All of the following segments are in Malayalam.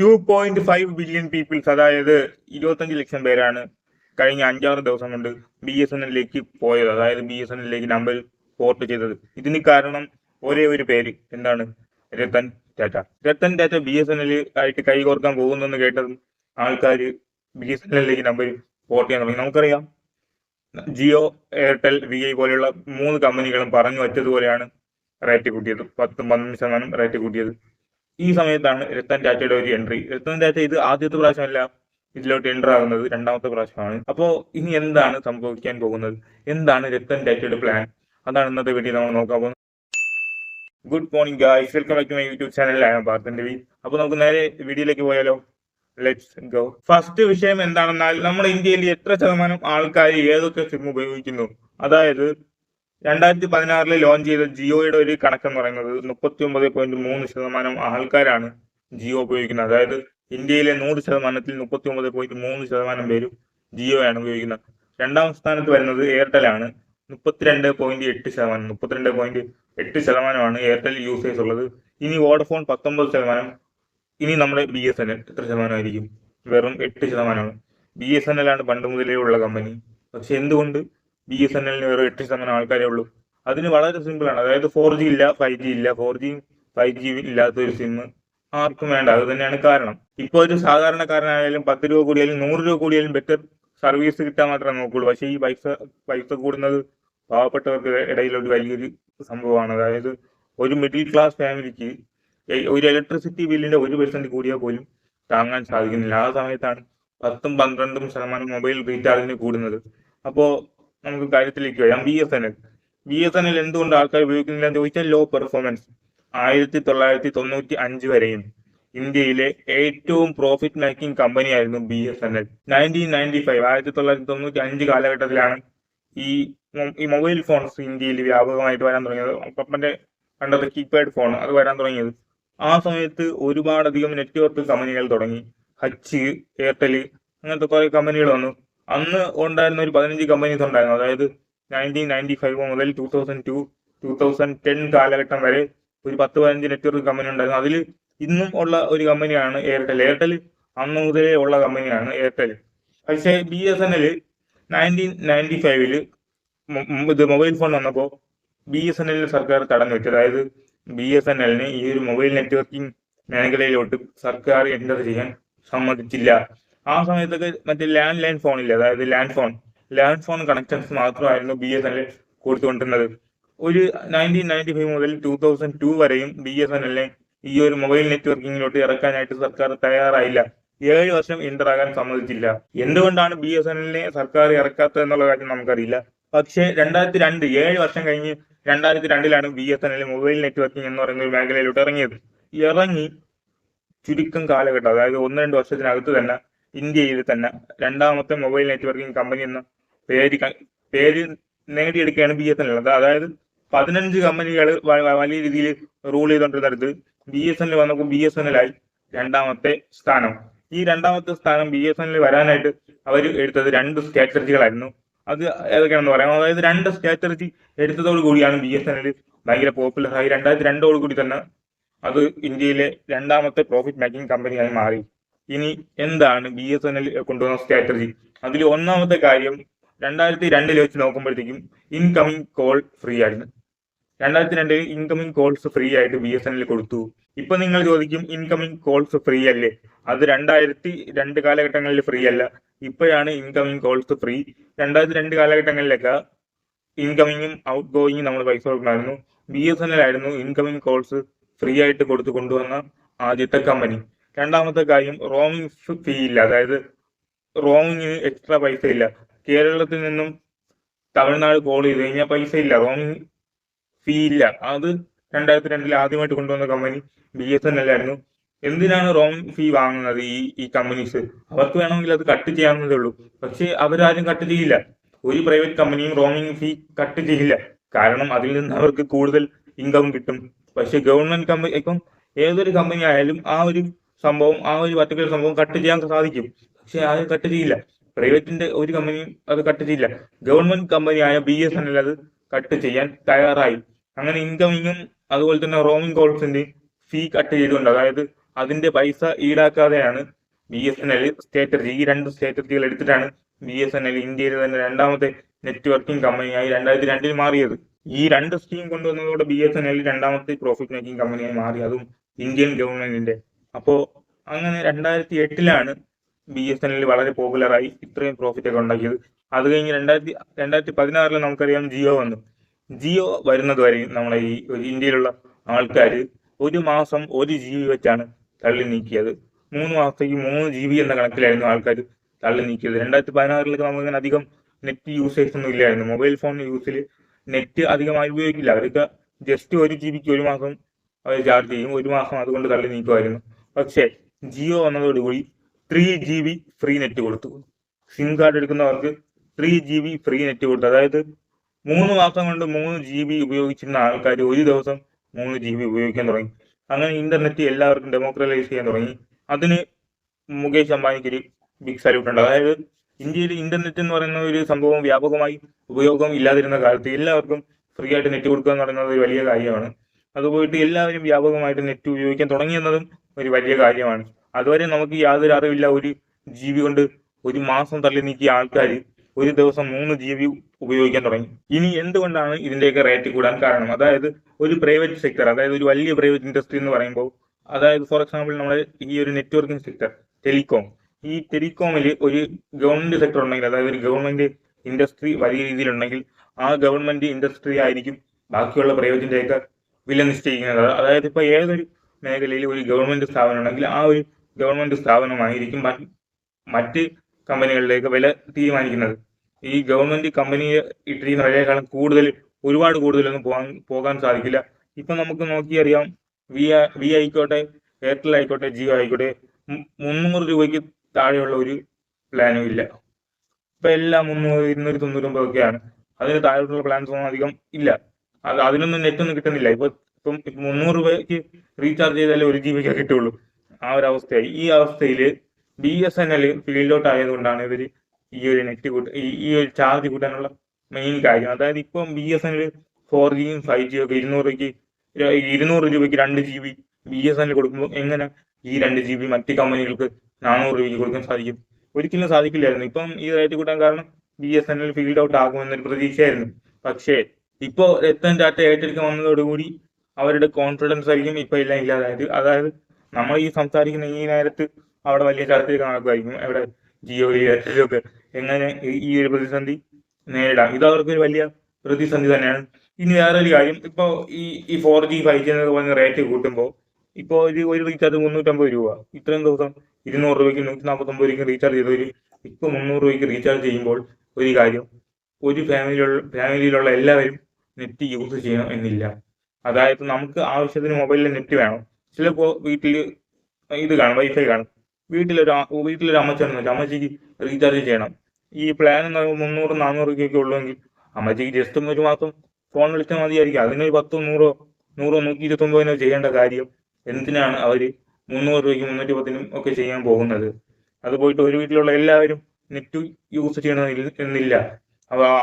Two point five billion peoples അതായത് ഇരുപത്തഞ്ച് ലക്ഷം പേരാണ് കഴിഞ്ഞ അഞ്ചാറ് ദിവസം കൊണ്ട് ബി എസ് എൻ എല്ലിലേക്ക് പോയത്. അതായത് ബി എസ് എൻ എല്ലിലേക്ക് നമ്പർ പോർട്ട് ചെയ്തത്. ഇതിന് കാരണം ഒരേ ഒരു പേര്. എന്താണ്? Ratan Tata. Ratan Tata B S N L ആയിട്ട് കൈകോർക്കാൻ പോകുന്നെന്ന് കേട്ടതും ആൾക്കാർ ബി എസ് എൻ എല്ലിലേക്ക് നമ്പർ പോർട്ട് ചെയ്യാൻ തുടങ്ങി. നമുക്കറിയാം ജിയോ എയർടെൽ വി ഐ പോലെയുള്ള മൂന്ന് കമ്പനികളും പറഞ്ഞു വച്ചതുപോലെയാണ് റേറ്റ് കൂട്ടിയത്. പത്തും പന്ത്രണ്ട് ശതമാനം റേറ്റ് കൂട്ടിയത്. ഈ സമയത്താണ് രത്തൻ ടാറ്റയുടെ ഒരു എൻട്രി രത്തൻ ടാറ്റ ഇത് ആദ്യത്തെ പ്രാവശ്യമല്ല ഇതിലോട്ട് എന്റർ ആകുന്നത് രണ്ടാമത്തെ പ്രാവശ്യമാണ്. അപ്പോൾ ഇനി എന്താണ് സംഭവിക്കാൻ പോകുന്നത്? എന്താണ് രത്തൻ ടാറ്റയുടെ പ്ലാൻ അതാണ് ഇന്നത്തെ വേണ്ടി നമ്മൾ നോക്കാൻ പോകുന്നത്. Good morning guys welcome back to my YouTube ആയ ടി രവി അപ്പോൾ നമുക്ക് നേരെ വീഡിയോയിലേക്ക് പോയാലോ? ലെറ്റ്സ് ഗോ ഫസ്റ്റ് വിഷയം എന്താണെന്നാൽ നമ്മുടെ ഇന്ത്യയിൽ എത്ര ശതമാനം ആൾക്കാർ ഏതൊക്കെ സിം ഉപയോഗിക്കുന്നു? അതായത് രണ്ടായിരത്തി പതിനാറിൽ ലോഞ്ച് ചെയ്ത ജിയോയുടെ ഒരു കണക്കെന്ന് പറയുന്നത് മുപ്പത്തി ഒമ്പത് പോയിന്റ് മൂന്ന് ശതമാനം ആൾക്കാരാണ് ജിയോ ഉപയോഗിക്കുന്നത്. അതായത് ഇന്ത്യയിലെ നൂറ് ശതമാനത്തിൽ മുപ്പത്തി ഒമ്പത് പോയിന്റ് മൂന്ന് ശതമാനം പേരും ജിയോ ആണ് ഉപയോഗിക്കുന്നത്. രണ്ടാം സ്ഥാനത്ത് വരുന്നത് എയർടെൽ ആണ് മുപ്പത്തിരണ്ട് പോയിന്റ് എട്ട് ശതമാനം മുപ്പത്തിരണ്ട് പോയിന്റ് എട്ട് ശതമാനമാണ് എയർടെൽ യൂസേഴ്സ് ഉള്ളത്. ഇനി വോഡഫോൺ പത്തൊമ്പത് ശതമാനം ഇനി നമ്മുടെ ബി എസ് എൻ എൽ എത്ര ശതമാനമായിരിക്കും? വെറും എട്ട് ശതമാനമാണ്. ബി എസ് എൻ എൽ ആണ് പണ്ട് മുതലേ ഉള്ള കമ്പനി പക്ഷെ എന്തുകൊണ്ട് ബി എസ് എൻ എല്ലിന് വെറും എട്ട് ശതമാനം ആൾക്കാരേ ഉള്ളൂ. അതിന് വളരെ സിമ്പിൾ ആണ്. അതായത് ഫോർ ജി ഇല്ല ഫൈവ് ജി ഇല്ല. ഫോർ ജിയും ഫൈവ് ജി ഇല്ലാത്ത ഒരു സിം ആർക്കും വേണ്ട. അത് തന്നെയാണ് കാരണം. ഇപ്പോൾ ഒരു സാധാരണക്കാരനായാലും പത്ത് രൂപ കൂടിയാലും നൂറ് രൂപ കൂടിയാലും ബെറ്റർ സർവീസ് കിട്ടാൻ മാത്രമേ നോക്കുള്ളൂ. പക്ഷേ ഈ പൈസ പൈസ കൂടുന്നത് പാവപ്പെട്ടവർക്ക് ഇടയിലൊരു വലിയൊരു സംഭവമാണ്. അതായത് ഒരു മിഡിൽ ക്ലാസ് ഫാമിലിക്ക് ഒരു ഇലക്ട്രിസിറ്റി ബില്ലിന്റെ ഒരു പെർസെന്റ് കൂടിയാൽ പോലും താങ്ങാൻ സാധിക്കുന്നില്ല. ആ സമയത്താണ് പത്തും പന്ത്രണ്ടും ശതമാനം മൊബൈൽ റീചാർജിന് കൂടുന്നത്. അപ്പോൾ നമുക്ക് കാര്യത്തിലേക്ക് വരാം. B S N L B S N L എന്തുകൊണ്ട് ആൾക്കാർ ഉപയോഗിക്കുന്നില്ല എന്ന് ചോദിച്ചാൽ ലോ പെർഫോമൻസ് ആയിരത്തി തൊള്ളായിരത്തി തൊണ്ണൂറ്റി അഞ്ച് വരെയും ഇന്ത്യയിലെ ഏറ്റവും profit making കമ്പനിയായിരുന്നു B S N L nineteen ninety five ആയിരത്തി തൊള്ളായിരത്തി തൊണ്ണൂറ്റി അഞ്ച് കാലഘട്ടത്തിലാണ് ഈ ഈ മൊബൈൽ ഫോൺസ് ഇന്ത്യയിൽ വ്യാപകമായിട്ട് വരാൻ തുടങ്ങിയത്. പപ്പന്റെ പണ്ടത്തെ കീപാഡ് ഫോൺ അത് വരാൻ തുടങ്ങിയത്. ആ സമയത്ത് ഒരുപാടധികം നെറ്റ്വർക്ക് കമ്പനികൾ തുടങ്ങി. ഹച്ച് എയർടെൽ അങ്ങനത്തെ കുറെ കമ്പനികൾ വന്നു. അന്ന് ഉണ്ടായിരുന്ന ഒരു പതിനഞ്ച് കമ്പനീസ് ഉണ്ടായിരുന്നു. അതായത് നയന്റീൻ നയന്റി ഫൈവ് മുതൽ two thousand two two thousand ten കാലഘട്ടം വരെ ഒരു പത്ത് പതിനഞ്ച് നെറ്റ്വർക്ക് കമ്പനി ഉണ്ടായിരുന്നു. അതിൽ ഇന്നും ഉള്ള ഒരു കമ്പനിയാണ് എയർടെൽ എയർടെൽ അന്ന് മുതലേ ഉള്ള കമ്പനിയാണ് എയർടെൽ പക്ഷേ B S N L nineteen ninety ഫൈവിൽ ഇത് മൊബൈൽ ഫോൺ വന്നപ്പോൾ ബി എസ് എൻ എൽ സർക്കാർ തടഞ്ഞു വെച്ചു. അതായത് ബി എസ് എൻ എല്ലിന് ഈ ഒരു മൊബൈൽ നെറ്റ്വർക്കിംഗ് മേഖലയിലോട്ട് സർക്കാർ എന്റർ ചെയ്യാൻ സമ്മതിച്ചില്ല. ആ സമയത്തൊക്കെ മറ്റേ ലാൻഡ് ലൈൻ ഫോൺ ഇല്ല? അതായത് land phone land phone connections മാത്രമായിരുന്നു ബി എസ് എൻ എൽ കൊടുത്തുകൊണ്ടിരുന്നത്. ഒരു നയന്റീൻ നയന്റി ഫൈവ് മുതൽ ടൂ തൗസൻഡ് ടു വരെയും ബി എസ് എൻ എല്ലിനെ ഈ ഒരു മൊബൈൽ നെറ്റ്വർക്കിങ്ങിലോട്ട് ഇറക്കാനായിട്ട് സർക്കാർ തയ്യാറായില്ല. ഏഴ് വർഷം എന്റർ ആകാൻ സമ്മതിച്ചില്ല. എന്തുകൊണ്ടാണ് ബി എസ് എൻ എല്ലിനെ സർക്കാർ ഇറക്കാത്തത് എന്നുള്ള കാര്യം നമുക്കറിയില്ല. പക്ഷേ രണ്ടായിരത്തി രണ്ട് ഏഴ് വർഷം കഴിഞ്ഞ് രണ്ടായിരത്തി രണ്ടിലാണ് B S N L mobile networking എന്ന് പറയുന്ന ഒരു മേഖലയിലോട്ട് ഇറങ്ങിയത്. ഇറങ്ങി ചുരുക്കം കാലഘട്ടം അതായത് ഒന്ന് രണ്ട് വർഷത്തിനകത്ത് തന്നെ ഇന്ത്യയിൽ തന്നെ രണ്ടാമത്തെ മൊബൈൽ നെറ്റ്വർക്കിംഗ് കമ്പനി എന്ന പേര് പേര് നേടിയെടുക്കുകയാണ് ബി എസ് എൻ എൽ അതായത് പതിനഞ്ച് കമ്പനികൾ വലിയ രീതിയിൽ റൂൾ ചെയ്തുകൊണ്ടിരുന്നിടത്ത് ബി എസ് എൻ എൽ വന്നപ്പോൾ ബി എസ് എൻ എൽ ആയി രണ്ടാമത്തെ സ്ഥാനം. ഈ രണ്ടാമത്തെ സ്ഥാനം ബി എസ് എൻ എൽ വരാനായിട്ട് അവർ എടുത്തത് രണ്ട് സ്ട്രാറ്റജികളായിരുന്നു. അത് ഏതൊക്കെയാണെന്ന് പറയാം. അതായത് രണ്ട് സ്ട്രാറ്റജി എടുത്തതോടു കൂടിയാണ് ബി എസ് എൻ എൽ ഭയങ്കര പോപ്പുലർ ആയി രണ്ടായിരത്തി രണ്ടോടു കൂടി തന്നെ അത് ഇന്ത്യയിലെ രണ്ടാമത്തെ പ്രോഫിറ്റ് മേക്കിംഗ് കമ്പനിയായി മാറി. ഇനി എന്താണ് ബി എസ് എൻ എൽ കൊണ്ടുവന്ന സ്ട്രാറ്റജി അതിൽ ഒന്നാമത്തെ കാര്യം രണ്ടായിരത്തി രണ്ടിൽ വെച്ച് നോക്കുമ്പോഴത്തേക്കും ഇൻകമിംഗ് കോൾ ഫ്രീ ആയിരുന്നു. രണ്ടായിരത്തി രണ്ടിൽ ഇൻകമിംഗ് കോൾസ് ഫ്രീ ആയിട്ട് ബി എസ് എൻ എൽ കൊടുത്തു. ഇപ്പൊ നിങ്ങൾ ചോദിക്കും ഇൻകമിംഗ് കോൾസ് ഫ്രീ അല്ലേ? അത് രണ്ടായിരത്തി രണ്ട് കാലഘട്ടങ്ങളിൽ ഫ്രീ അല്ല. ഇപ്പോഴാണ് ഇൻകമിംഗ് കോൾസ് ഫ്രീ രണ്ടായിരത്തി രണ്ട് കാലഘട്ടങ്ങളിലൊക്കെ ഇൻകമിങ്ങും ഔട്ട് ഗോയിങ്ങും നമ്മൾ പൈസ കൊടുക്കണമായിരുന്നു. ബി എസ് എൻ എൽ ആയിരുന്നു ഇൻകമിംഗ് കോൾസ് ഫ്രീ ആയിട്ട് കൊടുത്തു കൊണ്ടുവന്ന ആദ്യത്തെ കമ്പനി രണ്ടാമത്തെ കാര്യം റോമിംഗ് ഫീ ഇല്ല. അതായത് റോമിങ്ങിന് എക്സ്ട്രാ പൈസ ഇല്ല. കേരളത്തിൽ നിന്നും തമിഴ്നാട് കോൾ ചെയ്ത് കഴിഞ്ഞാൽ പൈസ ഇല്ല. റോമിംഗ് ഫീ ഇല്ല. അത് രണ്ടായിരത്തി രണ്ടിൽ ആദ്യമായിട്ട് കൊണ്ടുവന്ന കമ്പനി ബി എസ് എൻ എൽ ആയിരുന്നു. എന്തിനാണ് റോമിംഗ് ഫീ വാങ്ങുന്നത് ഈ ഈ കമ്പനീസ് അവർക്ക് വേണമെങ്കിൽ അത് കട്ട് ചെയ്യാവുന്നതേ ഉള്ളൂ. പക്ഷേ അവരാരും കട്ട് ചെയ്യില്ല. ഒരു പ്രൈവറ്റ് കമ്പനിയും റോമിംഗ് ഫീ കട്ട് ചെയ്യില്ല. കാരണം അതിൽ നിന്ന് അവർക്ക് കൂടുതൽ ഇൻകം കിട്ടും. പക്ഷെ ഗവൺമെന്റ് കമ്പനി ഇപ്പം ഏതൊരു കമ്പനി ആയാലും ആ ഒരു സംഭവം ആ ഒരു പർട്ടിക്കുലർ സംഭവം കട്ട് ചെയ്യാൻ സാധിക്കും. പക്ഷെ അത് കട്ട് ചെയ്യില്ല. പ്രൈവറ്റിന്റെ ഒരു കമ്പനിയും അത് കട്ട് ചെയ്യില്ല. ഗവൺമെന്റ് കമ്പനിയായ ബി എസ് എൻ എൽ അത് കട്ട് ചെയ്യാൻ തയ്യാറായി. അങ്ങനെ ഇൻകമിങ്ങും അതുപോലെ തന്നെ റോമിംഗ് കോൾസിന്റെ ഫീ കട്ട് ചെയ്തുകൊണ്ട് അതായത് അതിന്റെ പൈസ ഈടാക്കാതെയാണ് B S N L strategy ഈ രണ്ട് സ്റ്റേറ്റർജികൾ എടുത്തിട്ടാണ് ബി എസ് എൻ എൽ ഇന്ത്യയിലെ തന്നെ രണ്ടാമത്തെ നെറ്റ്വർക്കിംഗ് കമ്പനിയായി രണ്ടായിരത്തി രണ്ടിൽ മാറിയത്. ഈ രണ്ട് സ്കീം കൊണ്ടുവന്നതോടെ ബി എസ് എൻ എൽ രണ്ടാമത്തെ പ്രോഫിറ്റ് മേക്കിംഗ് കമ്പനിയായി മാറി. അതും ഇന്ത്യൻ ഗവൺമെന്റിന്റെ അപ്പോ അങ്ങനെ രണ്ടായിരത്തി എട്ടിലാണ് ബി എസ് എൻ എൽ വളരെ പോപ്പുലറായി ഇത്രയും പ്രോഫിറ്റ് ഒക്കെ ഉണ്ടാക്കിയത്. അത് കഴിഞ്ഞ് രണ്ടായിരത്തി രണ്ടായിരത്തി പതിനാറിൽ നമുക്കറിയാം ജിയോ വന്നു. ജിയോ വരുന്നത് വരെ നമ്മളെ ഈ ഒരു ഇന്ത്യയിലുള്ള ആൾക്കാർ ഒരു മാസം ഒരു ജി ബി വെച്ചാണ് തള്ളി നീക്കിയത്. മൂന്ന് മാസത്തേക്ക് മൂന്ന് ജി ബി എന്ന കണക്കിലായിരുന്നു ആൾക്കാർ തള്ളി നീക്കിയത്. രണ്ടായിരത്തി പതിനാറിലൊക്കെ നമുക്കിങ്ങനെ അധികം നെറ്റ് യൂസേഴ്സ് ഒന്നും ഇല്ലായിരുന്നു. മൊബൈൽ ഫോൺ യൂസിൽ നെറ്റ് അധികമായി ഉപയോഗിക്കില്ല. അവർക്ക് ജസ്റ്റ് ഒരു ജി ബിക്ക് ഒരു മാസം അവർ ചാർജ് ചെയ്യും. ഒരു മാസം അതുകൊണ്ട് തള്ളി നീക്കുമായിരുന്നു. പക്ഷേ ജിയോ വന്നതോടുകൂടി three G B free net കൊടുത്തു. സിം കാർഡ് എടുക്കുന്നവർക്ക് three G B free net കൊടുത്തു. അതായത് മൂന്ന് മാസം കൊണ്ട് മൂന്ന് ജി ബി ഉപയോഗിച്ചിരുന്ന ആൾക്കാർ ഒരു ദിവസം മൂന്ന് ജി ബി ഉപയോഗിക്കാൻ തുടങ്ങി. അങ്ങനെ ഇന്റർനെറ്റ് എല്ലാവർക്കും ഡെമോക്രലൈസ് ചെയ്യാൻ തുടങ്ങി. അതിന് മുകേഷ് അംബാനിക്ക് ഒരു ബിഗ് സല്യൂട്ട് ഉണ്ട്. അതായത് ഇന്ത്യയിൽ ഇന്റർനെറ്റ് എന്ന് പറയുന്ന ഒരു സംഭവം വ്യാപകമായി ഉപയോഗം ഇല്ലാതിരുന്ന കാലത്ത് എല്ലാവർക്കും ഫ്രീ ആയിട്ട് നെറ്റ് കൊടുക്കുക എന്ന് പറയുന്നത് ഒരു വലിയ കാര്യമാണ്. അതുപോയിട്ട് എല്ലാവരും വ്യാപകമായിട്ട് നെറ്റ് ഉപയോഗിക്കാൻ തുടങ്ങിയെന്നതും ഒരു വലിയ കാര്യമാണ്. അതുവരെ നമുക്ക് യാതൊരു അറിവില്ല ഒരു ജീവി കൊണ്ട് ഒരു മാസം തള്ളി നീക്കിയ ആൾക്കാർ ഒരു ദിവസം മൂന്ന് ജീവി ഉപയോഗിക്കാൻ തുടങ്ങി. ഇനി എന്തുകൊണ്ടാണ് ഇതിന്റെയൊക്കെ റേറ്റ് കൂടാൻ കാരണം? അതായത് ഒരു പ്രൈവറ്റ് സെക്ടർ അതായത് ഒരു വലിയ പ്രൈവറ്റ് ഇൻഡസ്ട്രി എന്ന് പറയുമ്പോൾ അതായത് ഫോർ എക്സാമ്പിൾ നമ്മുടെ ഈ ഒരു നെറ്റ്വർക്കിംഗ് സെക്ടർ ടെലികോം ഈ ടെലികോമിൽ ഒരു ഗവൺമെന്റ് സെക്ടർ ഉണ്ടെങ്കിൽ അതായത് ഒരു ഗവൺമെന്റ് ഇൻഡസ്ട്രി വലിയ രീതിയിലുണ്ടെങ്കിൽ ആ ഗവൺമെന്റ് ഇൻഡസ്ട്രി ആയിരിക്കും ബാക്കിയുള്ള പ്രൈവറ്റിന്റെയൊക്കെ വില നിശ്ചയിക്കുന്നത്. അതായത് ഇപ്പൊ ഏതൊരു മേഖലയിൽ ഒരു ഗവൺമെന്റ് സ്ഥാപനം ഉണ്ടെങ്കിൽ ആ ഒരു ഗവൺമെന്റ് സ്ഥാപനമായിരിക്കും മറ്റ് കമ്പനികളിലേക്ക് വില തീരുമാനിക്കുന്നത്. ഈ ഗവൺമെന്റ് കമ്പനി ഇട്ടിരിക്കുന്ന വിലയേക്കാളും കൂടുതൽ ഒരുപാട് കൂടുതലൊന്നും പോകാൻ പോകാൻ സാധിക്കില്ല. ഇപ്പൊ നമുക്ക് നോക്കിയറിയാം വി വി ആയിക്കോട്ടെ എയർടെൽ ആയിക്കോട്ടെ ജിയോ ആയിക്കോട്ടെ മുന്നൂറ് രൂപയ്ക്ക് താഴെയുള്ള ഒരു പ്ലാനും ഇല്ല. ഇപ്പൊ എല്ലാം മുന്നൂറ് ഇരുന്നൂറ്റി തൊണ്ണൂറ്റൊമ്പതൊക്കെയാണ്. അതിന് താഴെയുള്ള പ്ലാൻസ് ഒന്നും അധികം ഇല്ല. അത് അതിനൊന്നും നെറ്റൊന്നും കിട്ടുന്നില്ല. ഇപ്പൊ ഇപ്പം മുന്നൂറ് രൂപയ്ക്ക് റീചാർജ് ചെയ്താലേ ഒരു ജി ബിക്ക് കിട്ടുള്ളൂ. ആ ഒരു അവസ്ഥയായി. ഈ അവസ്ഥയിൽ B S N L field out ആയതുകൊണ്ടാണ് ഇവർ ഈ ഒരു നെറ്റ് കൂട്ട ഈ ഒരു ചാർജ് കൂട്ടാനുള്ള മെയിൻ കാര്യം. അതായത് ഇപ്പം B S N L four ജിയും ഫൈവ് ജിയും ഒക്കെ ഇരുന്നൂറ് രൂപയ്ക്ക് ര- ഇരുന്നൂറ് രൂപയ്ക്ക് രണ്ട് G B B S N L കൊടുക്കുമ്പോൾ എങ്ങനെ ഈ രണ്ട് ജി ബി മറ്റ് കമ്പനികൾക്ക് നാനൂറ് രൂപയ്ക്ക് കൊടുക്കാൻ സാധിക്കും? ഒരിക്കലും സാധിക്കില്ലായിരുന്നു. ഇപ്പം ഈ റേറ്റ് കൂട്ടാൻ കാരണം B S N L field out ആകുമെന്നൊരു പ്രതീക്ഷയായിരുന്നു. പക്ഷേ ഇപ്പോൾ രത്തൻ ടാറ്റ ഏറ്റെടുക്കാൻ വന്നതോടുകൂടി അവരുടെ കോൺഫിഡൻസ് ആയിരിക്കും ഇപ്പൊ എല്ലാം ഇല്ലാതായത്. അതായത് നമ്മൾ ഈ സംസാരിക്കുന്ന ഈ നേരത്ത് അവിടെ വലിയ ചർച്ചയൊക്കെ നടക്കുമായിരിക്കും എവിടെ ജിയോ എയർടെലും ഒക്കെ എങ്ങനെ ഈ- ഈ ഒരു പ്രതിസന്ധി നേരിടാം. ഇത് അവർക്ക് ഒരു വലിയ പ്രതിസന്ധി തന്നെയാണ്. ഇനി വേറൊരു കാര്യം. ഇപ്പോ ഈ ഈ ഫോർ ജി ഫൈവ് ജി എന്നൊക്കെ പറഞ്ഞ റേറ്റ് കൂട്ടുമ്പോൾ ഇപ്പോ ഒരു ഒരു റീചാർജ് മുന്നൂറ്റമ്പത് രൂപ. ഇത്രയും ദിവസം ഇരുന്നൂറ് രൂപയ്ക്ക് നൂറ്റി നാൽപ്പത്തൊമ്പത് രൂപയ്ക്ക് റീചാർജ് ചെയ്തവര് ഇപ്പൊ മുന്നൂറ് രൂപയ്ക്ക് റീചാർജ് ചെയ്യുമ്പോൾ ഒരു കാര്യം. ഒരു ഫാമിലിയുള്ള ഫാമിലിയിലുള്ള എല്ലാവരും നെറ്റ് യൂസ് ചെയ്യണം എന്നില്ല. അതായത് നമുക്ക് ആവശ്യത്തിന് മൊബൈലിൽ നെറ്റ് വേണം. ചിലപ്പോൾ വീട്ടിൽ ഇത് കാണും വൈഫൈ കാണും. വീട്ടിലൊരു വീട്ടിലൊരു അമ്മച്ചി വെച്ചാൽ അമ്മച്ചിക്ക് റീചാർജ് ചെയ്യണം. ഈ പ്ലാൻ എന്ന് പറയുമ്പോൾ മുന്നൂറ് നാനൂറ് രൂപയ്ക്കൊക്കെ ഉള്ളുവെങ്കിൽ അമ്മച്ചിക്ക് ജസ്റ്റ് ഒരു മാസം ഫോൺ വിളിച്ചാൽ മതിയായിരിക്കും. അതിനൊരു പത്തോ നൂറോ നൂറോ നൂറ്റി ഇരുപത്തൊമ്പതിനോ ചെയ്യേണ്ട കാര്യം എന്തിനാണ് അവർ മുന്നൂറ് രൂപയ്ക്ക് മുന്നൂറ്റി പത്തിനും ഒക്കെ ചെയ്യാൻ പോകുന്നത്? അത് പോയിട്ട് ഒരു വീട്ടിലുള്ള എല്ലാവരും നെറ്റ് യൂസ് ചെയ്യണമെന്നില്ല. എന്നില്ല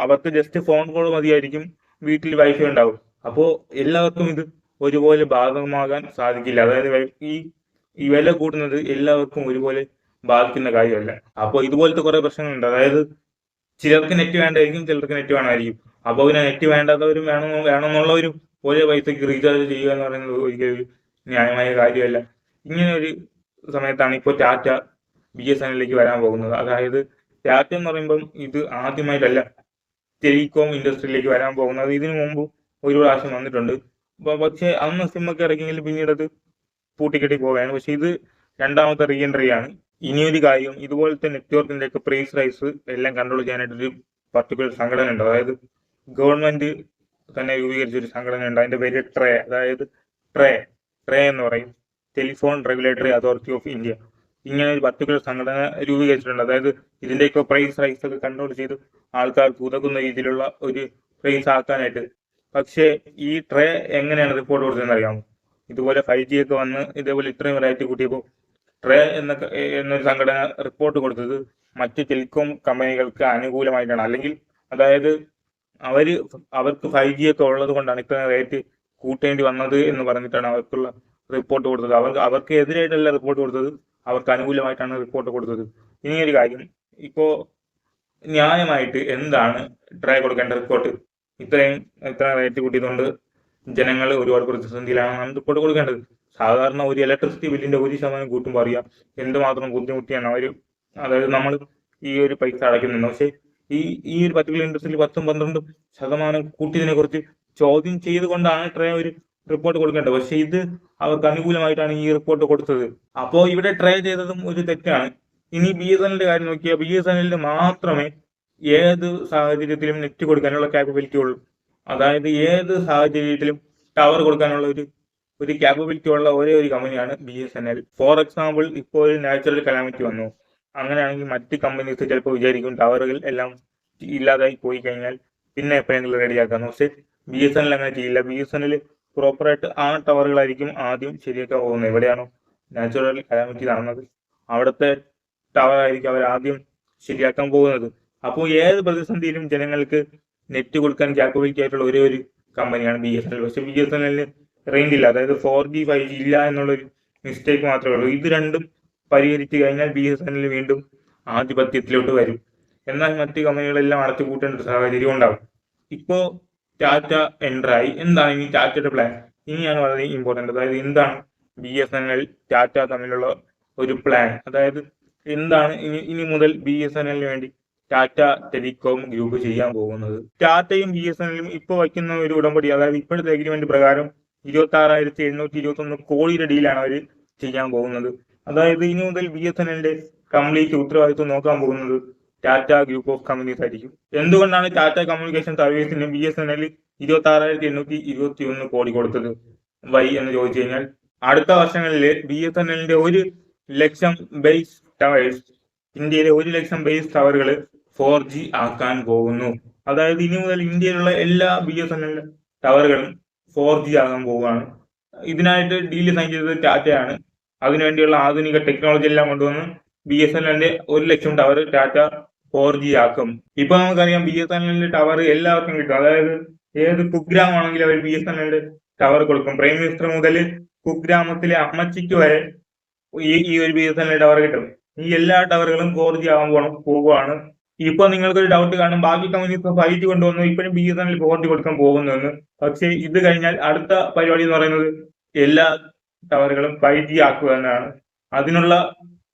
അവർക്ക് ജസ്റ്റ് ഫോൺ കോൾ മതിയായിരിക്കും. വീട്ടിൽ വൈഫൈ ഉണ്ടാവും. അപ്പോൾ എല്ലാവർക്കും ഇത് ഒരുപോലെ ബാധകമാകാൻ സാധിക്കില്ല. അതായത് ഈ ഈ വില കൂടുന്നത് എല്ലാവർക്കും ഒരുപോലെ ബാധിക്കുന്ന കാര്യമല്ല. അപ്പോൾ ഇതുപോലത്തെ കുറെ പ്രശ്നങ്ങളുണ്ട്. അതായത് ചിലർക്ക് നെറ്റ് വേണ്ടായിരിക്കും ചിലർക്ക് നെറ്റ് വേണമായിരിക്കും. അപ്പോൾ പിന്നെ നെറ്റ് വേണ്ടാത്തവരും വേണം വേണമെന്നുള്ളവരും ഒരേ പൈസക്ക് റീചാർജ് ചെയ്യുക എന്ന് പറയുന്നത് ഒരിക്കലും ഒരു ന്യായമായ കാര്യമല്ല. ഇങ്ങനെ ഒരു സമയത്താണ് ഇപ്പോൾ ടാറ്റ ബി എസ് എന്നിലേക്ക് വരാൻ പോകുന്നത്. അതായത് ടാറ്റ എന്ന് പറയുമ്പം ഇത് ആദ്യമായിട്ടല്ല ടെലികോം ഇൻഡസ്ട്രിയിലേക്ക് വരാൻ പോകുന്നത്. ഇതിനു മുമ്പ് ഒരു പ്രാവശ്യം വന്നിട്ടുണ്ട്. പക്ഷേ അന്ന് സിമ്മൊക്കെ ഇറക്കിയെങ്കിൽ പിന്നീട് അത് പൂട്ടിക്കെട്ടി പോവുകയാണ്. പക്ഷെ ഇത് രണ്ടാമത്തെ റീ എൻട്രി ആണ്. ഇനിയൊരു കാര്യം ഇതുപോലത്തെ നെറ്റ്വർക്കിന്റെ ഒക്കെ പ്രൈസ് റൈസ് എല്ലാം കൺട്രോൾ ചെയ്യാനായിട്ട് ഒരു പർട്ടിക്കുലർ സംഘടന ഉണ്ട്. അതായത് ഗവൺമെന്റ് തന്നെ രൂപീകരിച്ച ഒരു സംഘടന ഉണ്ട്. അതിന്റെ പേര് ട്രേ. അതായത് ട്രേ. ട്രേ എന്ന് പറയും. Telephone regulatory authority of India. ഇങ്ങനെ ഒരു പർട്ടിക്കുലർ സംഘടന രൂപീകരിച്ചിട്ടുണ്ട്. അതായത് ഇതിന്റെയൊക്കെ പ്രൈസ് റൈസ് ഒക്കെ കൺട്രോൾ ചെയ്ത് ആൾക്കാർക്ക് ഉതകുന്ന രീതിയിലുള്ള ഒരു പ്രൈസ് ആക്കാനായിട്ട് പക്ഷേ ഈ ട്രേ എങ്ങനെയാണ് റിപ്പോർട്ട് കൊടുത്തതെന്ന് അറിയാമോ? ഇതുപോലെ ഫൈവ് ജി ഒക്കെ വന്ന് ഇതേപോലെ ഇത്രയും വെറൈറ്റി കൂട്ടിയപ്പോൾ ട്രേ എന്ന എന്നൊരു സംഘടന റിപ്പോർട്ട് കൊടുത്തത് മറ്റ് ടെലികോം കമ്പനികൾക്ക് അനുകൂലമായിട്ടാണ്. അല്ലെങ്കിൽ അതായത് അവർ അവർക്ക് ഫൈവ് ജി ഒക്കെ ഉള്ളത് കൊണ്ടാണ് ഇത്രയും റേറ്റ് കൂട്ടേണ്ടി വന്നത് എന്ന് പറഞ്ഞിട്ടാണ് അവർക്കുള്ള റിപ്പോർട്ട് കൊടുത്തത്. അവർക്ക് അവർക്ക് എതിരായിട്ടല്ല റിപ്പോർട്ട് കൊടുത്തത് അവർക്ക് അനുകൂലമായിട്ടാണ് റിപ്പോർട്ട് കൊടുത്തത്. ഇനിയൊരു കാര്യം. ഇപ്പോ ന്യായമായിട്ട് എന്താണ് ട്രൈ കൊടുക്കേണ്ട റിപ്പോർട്ട് ഇത്രയും ഇത്ര റേറ്റ് കൂട്ടിയതുകൊണ്ട് ജനങ്ങൾ ഒരുപാട് പ്രതിസന്ധിയിലാണ് റിപ്പോർട്ട് കൊടുക്കേണ്ടത്. സാധാരണ ഒരു ഇലക്ട്രിസിറ്റി ബില്ലിന്റെ ഒരു ശതമാനം കൂട്ടുമ്പോൾ അറിയാം എന്തുമാത്രം ബുദ്ധിമുട്ടിയാണ് അവർ അതായത് നമ്മൾ ഈ ഒരു പൈസ അടയ്ക്കുന്നുണ്ട്. പക്ഷേ ഈ ഈ ഒരു പർട്ടിക്കുലർ ഇൻഡസ്ട്രിയിൽ പത്തും പന്ത്രണ്ടും ശതമാനം കൂട്ടിയതിനെ കുറിച്ച് ചോദ്യം ചെയ്തുകൊണ്ടാണ് ട്രേ ഒരു റിപ്പോർട്ട് കൊടുക്കേണ്ടത്. പക്ഷേ ഇത് അവർക്ക് അനുകൂലമായിട്ടാണ് ഈ റിപ്പോർട്ട് കൊടുത്തത്. അപ്പോൾ ഇവിടെ ട്രൈ ചെയ്തതും ഒരു തെറ്റാണ്. ഇനി ബി എസ് എൻ കാര്യം നോക്കിയാൽ ബി എസ് എൻ മാത്രമേ ഏത് സാഹചര്യത്തിലും നെറ്റ് കൊടുക്കാനുള്ള കാപ്പബിലിറ്റി ഉള്ളൂ. അതായത് ഏത് സാഹചര്യത്തിലും ടവർ കൊടുക്കാനുള്ള ഒരു ഒരു ക്യാപ്പബിലിറ്റി ഉള്ള ഒരേ ഒരു കമ്പനിയാണ് B S N L for example ഇപ്പോൾ ഒരു നാച്ചുറൽ കലാമിറ്റി വന്നു. അങ്ങനെയാണെങ്കിൽ മറ്റ് കമ്പനീസ് ചിലപ്പോൾ വിചാരിക്കും ടവറുകൾ എല്ലാം ഇല്ലാതായി പോയി കഴിഞ്ഞാൽ പിന്നെ എപ്പോഴെങ്കിലും റെഡിയാക്കാന്ന് പക്ഷേ ബി എസ് എൻ എൽ അങ്ങനെ ചെയ്യില്ല. ബി എസ് എൻ എൽ പ്രോപ്പറായിട്ട് ആ ടവറുകളായിരിക്കും ആദ്യം ശരിയാക്കാൻ പോകുന്നത്. എവിടെയാണോ നാച്ചുറൽ കലാമിറ്റി നടന്നത്. അവിടുത്തെ ടവർ ആയിരിക്കും അവർ ആദ്യം ശരിയാക്കാൻ പോകുന്നത്. അപ്പോൾ ഏത് പ്രതിസന്ധിയിലും ജനങ്ങൾക്ക് നെറ്റ് കൊടുക്കാൻ ക്യാപ്പബിലിറ്റി ആയിട്ടുള്ള ഒരേ ഒരു കമ്പനിയാണ് ബി എസ് എൻ എൽ പക്ഷെ ബി എസ് എൻ എല്ലിന് റേഞ്ച് ഇല്ല. അതായത് ഫോർ ജി ഫൈവ് ജി ഇല്ല എന്നുള്ളൊരു മിസ്റ്റേക്ക് മാത്രമേ ഉള്ളൂ. ഇത് രണ്ടും പരിഹരിച്ചു കഴിഞ്ഞാൽ ബി എസ് എൻ എൽ വീണ്ടും ആധിപത്യത്തിലോട്ട് വരും. എന്നാൽ മറ്റ് കമ്പനികളെല്ലാം അടച്ചു കൂട്ടേണ്ട ഒരു സാഹചര്യം ഉണ്ടാവും. ഇപ്പോൾ ടാറ്റ എൻട്രായി. എന്താണ് ഇനി ടാറ്റയുടെ പ്ലാൻ ഇനിയാണ് വളരെ ഇമ്പോർട്ടന്റ് അതായത് എന്താണ് B S N L Tata തമ്മിലുള്ള ഒരു പ്ലാൻ അതായത് എന്താണ് ഇനി ഇനി മുതൽ ബി എസ് എൻ എല്ലിന് വേണ്ടി ടാറ്റ ടെലികോം ഗ്രൂപ്പ് ചെയ്യാൻ പോകുന്നത്. ടാറ്റയും ബി എസ് എൻ ഇപ്പോൾ വയ്ക്കുന്ന ഒരു ഉടമ്പടി അതായത് ഇപ്പോഴത്തെ എഗ്രിമെന്റ് പ്രകാരം ഇരുപത്തി ആറായിരത്തി എണ്ണൂറ്റി ഇരുപത്തി ഒന്ന് കോടിയുടെ ഡീലാണ് അവർ ചെയ്യാൻ പോകുന്നത്. അതായത് ഇനി മുതൽ ബി എസ് എൻ കംപ്ലീറ്റ് ഉത്തരവാദിത്വം നോക്കാൻ പോകുന്നത് ടാറ്റ ഗ്രൂപ്പ് ഓഫ് കമ്പനീസ് ആയിരിക്കും. എന്തുകൊണ്ടാണ് ടാറ്റ കമ്മ്യൂണിക്കേഷൻ സർവീസിന് ബി എസ് എൻ എൽ ഇരുപത്തി ആറായിരത്തി എണ്ണൂറ്റി ഇരുപത്തി ഒന്ന് കോടി കൊടുത്തത്? വൈ എന്ന് ചോദിച്ചു കഴിഞ്ഞാൽ അടുത്ത വർഷങ്ങളിൽ ബി എസ് എൻ എല്ലിന്റെ ഒരു ലക്ഷം ബേസ് ടവേഴ്സ് ഇന്ത്യയിലെ ഒരു ലക്ഷം ബേസ് ടവറുകൾ ഫോർ ജി ആക്കാൻ പോകുന്നു. അതായത് ഇനി മുതൽ ഇന്ത്യയിലുള്ള എല്ലാ ബി എസ് എൻ എൽ ടവറുകളും ഫോർ ജി ആകാൻ പോവുകയാണ്. ഇതിനായിട്ട് ഡീൽ സൈൻ ചെയ്തത് ടാറ്റയാണ്. അതിനുവേണ്ടിയുള്ള ആധുനിക ടെക്നോളജി എല്ലാം കൊണ്ടുവന്ന് ബി എസ് എൻ എല്ലിന്റെ ഒരു lakh tower Tata four G ആക്കും. ഇപ്പൊ നമുക്കറിയാം ബി എസ് എൻ എല്ലിന്റെ ടവർ എല്ലാവർക്കും കിട്ടും. അതായത് ഏത് കുഗ്രാമാണെങ്കിലും അവർ ബി എസ് എൻ എല്ലിന്റെ ടവർ കൊടുക്കും. പ്രൈം മിനിസ്റ്റർ മുതൽ കുഗ്രാമത്തിലെ അമ്മച്ചിക്ക് വരെ ഈ ഈ ഒരു B S N L tower കിട്ടും. ഈ എല്ലാ ടവറുകളും ഫോർ ജി ആവാൻ പോകണം പോവുകയാണ്. ഇപ്പൊ നിങ്ങൾക്കൊരു ഡൗട്ട് കാണും ബാക്കി കമ്പനീസ് ഫൈവ് ജി കൊണ്ടുവന്നു ഇപ്പോഴും B S N L four G കൊടുക്കാൻ പോകുന്നു പക്ഷേ ഇത് കഴിഞ്ഞാൽ അടുത്ത പരിപാടി എന്ന് പറയുന്നത് എല്ലാ ടവറുകളും ഫൈവ് ജി ആക്കുക എന്നാണ്. അതിനുള്ള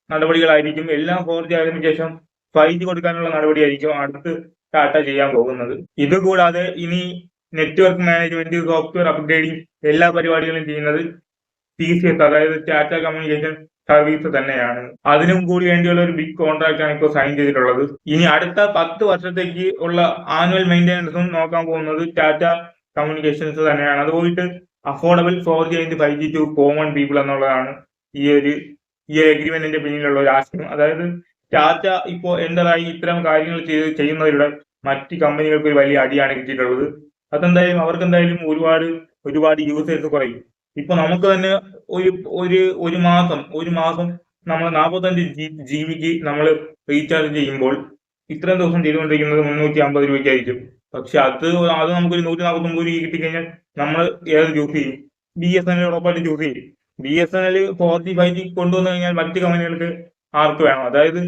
നടപടികളായിരിക്കും. എല്ലാം ഫോർ ജി ആയതിനു ശേഷം ഫൈവ് ജി കൊടുക്കാനുള്ള നടപടിയായിരിക്കും അടുത്ത് ടാറ്റ ചെയ്യാൻ പോകുന്നത്. ഇതുകൂടാതെ ഇനി നെറ്റ്വർക്ക് മാനേജ്മെന്റ് സോഫ്റ്റ്വെയർ അപ്ഗ്രേഡിംഗ് എല്ലാ പരിപാടികളും ചെയ്യുന്നത് ടി സി എസ് അതായത് ടാറ്റ കമ്മ്യൂണിക്കേഷൻ സർവീസ് തന്നെയാണ്. അതിനും കൂടി വേണ്ടിയുള്ള ഒരു ബിഗ് കോൺട്രാക്ട് ആണ് ഇപ്പോൾ സൈൻ ചെയ്തിട്ടുള്ളത്. ഇനി അടുത്ത പത്ത് വർഷത്തേക്ക് ഉള്ള ആനുവൽ മെയിന്റെനൻസും നോക്കാൻ പോകുന്നത് ടാറ്റ കമ്മ്യൂണിക്കേഷൻസ് തന്നെയാണ്. അത് പോയിട്ട് affordable four G and five G to common people എന്നുള്ളതാണ് ഈ ഒരു ഈ ഒരു എഗ്രിമെന്റിന്റെ പിന്നിലുള്ള ഒരു ആശയം. അതായത് ടാറ്റ ഇപ്പോൾ എന്ററായി ഇത്തരം കാര്യങ്ങൾ ചെയ്ത് ചെയ്യുന്നവരുടെ മറ്റ് കമ്പനികൾക്ക് ഒരു വലിയ അടിയാണ് കിട്ടിയിട്ടുള്ളത്. അതെന്തായാലും അവർക്ക് എന്തായാലും ഒരുപാട് ഒരുപാട് യൂസേഴ്സ് കുറയും. ഇപ്പൊ നമുക്ക് തന്നെ ഒരു ഒരു ഒരു മാസം ഒരു മാസം നമ്മൾ നാൽപ്പത്തഞ്ച് ജി ബിക്ക് നമ്മൾ റീചാർജ് ചെയ്യുമ്പോൾ ഇത്രയും ദിവസം ചെയ്തുകൊണ്ടിരിക്കുന്നത് മുന്നൂറ്റി അമ്പത് രൂപയ്ക്കായിരിക്കും. പക്ഷെ അത് അത് നമുക്കൊരു നൂറ്റി നാൽപ്പത്തൊമ്പത് രൂപ കിട്ടിക്കഴിഞ്ഞാൽ നമ്മൾ ഏത് ചൂസ് ചെയ്യും? ബി എസ് എൻ എൽ ഉറപ്പായിട്ട് ചൂസ് ചെയ്യും. B S N L four G five G കൊണ്ടുവന്നു കഴിഞ്ഞാൽ മറ്റ് കമ്പനികൾക്ക് ആർക്ക് വേണം? അതായത്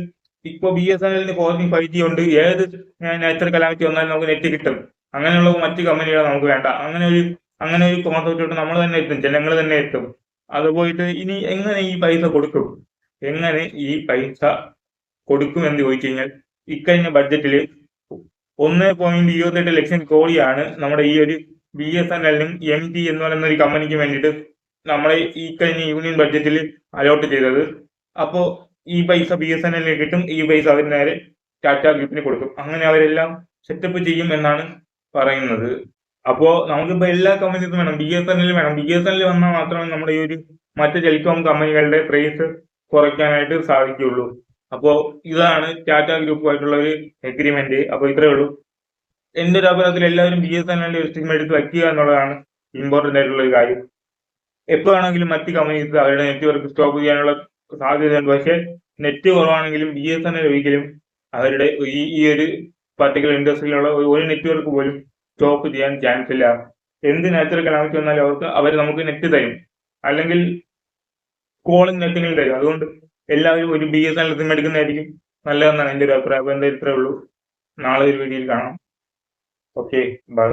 ഇപ്പൊ ബി എസ് എൻ എല്ലിന് ഫോർ ജി ഫൈവ് ജി ഉണ്ട്. ഏത് നാച്ചുറൽ കലാമിറ്റി വന്നാലും നമുക്ക് നെറ്റ് കിട്ടും. അങ്ങനെയുള്ള മറ്റ് കമ്പനികൾ നമുക്ക് വേണ്ട. അങ്ങനെ ഒരു അങ്ങനെ ഒരു കോൺസെപ്റ്റ് നമ്മൾ തന്നെ എത്തും. ജനങ്ങൾ തന്നെ എത്തും. അത് പോയിട്ട് ഇനി എങ്ങനെ ഈ പൈസ കൊടുക്കും? എങ്ങനെ ഈ പൈസ കൊടുക്കും എന്ന് ചോദിച്ചു കഴിഞ്ഞാൽ ഇക്കഴിഞ്ഞ ബഡ്ജറ്റിൽ ഒന്ന് പോയിന്റ് ഇരുപത്തെട്ട് ലക്ഷം കോടിയാണ് നമ്മുടെ ഈ ഒരു ബി എസ് എൻ എല്ലിനും എം ടി എന്ന് പറയുന്ന ഒരു കമ്പനിക്ക് വേണ്ടിയിട്ട് നമ്മളെ ഈ കഴിഞ്ഞ യൂണിയൻ ബഡ്ജറ്റിൽ അലോട്ട് ചെയ്തത്. അപ്പോൾ ഈ പൈസ ബി എസ് എൻ എല്ലിന് കിട്ടും. ഈ പൈസ അവർ നേരെ ടാറ്റ ഗ്രൂപ്പിന് കൊടുക്കും. അങ്ങനെ അവരെല്ലാം സെറ്റപ്പ് ചെയ്യും എന്നാണ് പറയുന്നത്. അപ്പോ നമുക്കിപ്പോ എല്ലാ കമ്പനീസും വേണം. ബി എസ് എൻ എൽ വേണം. ബി എസ് എൻ എൽ വന്നാൽ മാത്രമേ നമ്മുടെ ഈ ഒരു മറ്റ് ടെലികോം കമ്പനികളുടെ പ്രൈസ് കുറയ്ക്കാനായിട്ട് സാധിക്കുള്ളൂ അപ്പോ ഇതാണ് ടാറ്റ ഗ്രൂപ്പുമായിട്ടുള്ള ഒരു എഗ്രിമെന്റ് അപ്പൊ ഇത്രയേ ഉള്ളൂ. എന്റെ ഒരു അഭിപ്രായത്തിൽ എല്ലാവരും ബി എസ് എൻ എല്ലിന്റെ എടുത്ത് വയ്ക്കുക എന്നുള്ളതാണ് ഇമ്പോർട്ടന്റ് ആയിട്ടുള്ള ഒരു കാര്യം. എപ്പോഴാണെങ്കിലും മറ്റ് കമ്പനീസ് അവരുടെ നെറ്റ്വർക്ക് സ്റ്റോപ്പ് ചെയ്യാനുള്ള സാധ്യതയുണ്ട്. പക്ഷേ നെറ്റ് കുറവാണെങ്കിലും ബി എസ് എൻ എൽ ഒരിക്കലും അവരുടെ ഈ ഈ ഒരു പർട്ടിക്കുലർ ഇൻഡസ്ട്രിയിലുള്ള ഒരു നെറ്റ്വർക്ക് പോലും സ്റ്റോപ്പ് ചെയ്യാൻ ചാൻസ് ഇല്ല. എന്ത് നാച്ചുറൽ കലാമിറ്റി വന്നാലും അവർക്ക് അവർ നമുക്ക് നെറ്റ് തരും. അല്ലെങ്കിൽ കോളിംഗ് നെറ്റിനും തരും. അതുകൊണ്ട് എല്ലാവരും ഒരു B S N L SIM എടുക്കുന്നതായിരിക്കും നല്ലതെന്നാണ് എന്റെ ഒരു അഭിപ്രായം. എന്തായാലും ഇത്രേ ഉള്ളൂ. നാളെ ഒരു വീഡിയോയിൽ കാണാം. Okay bye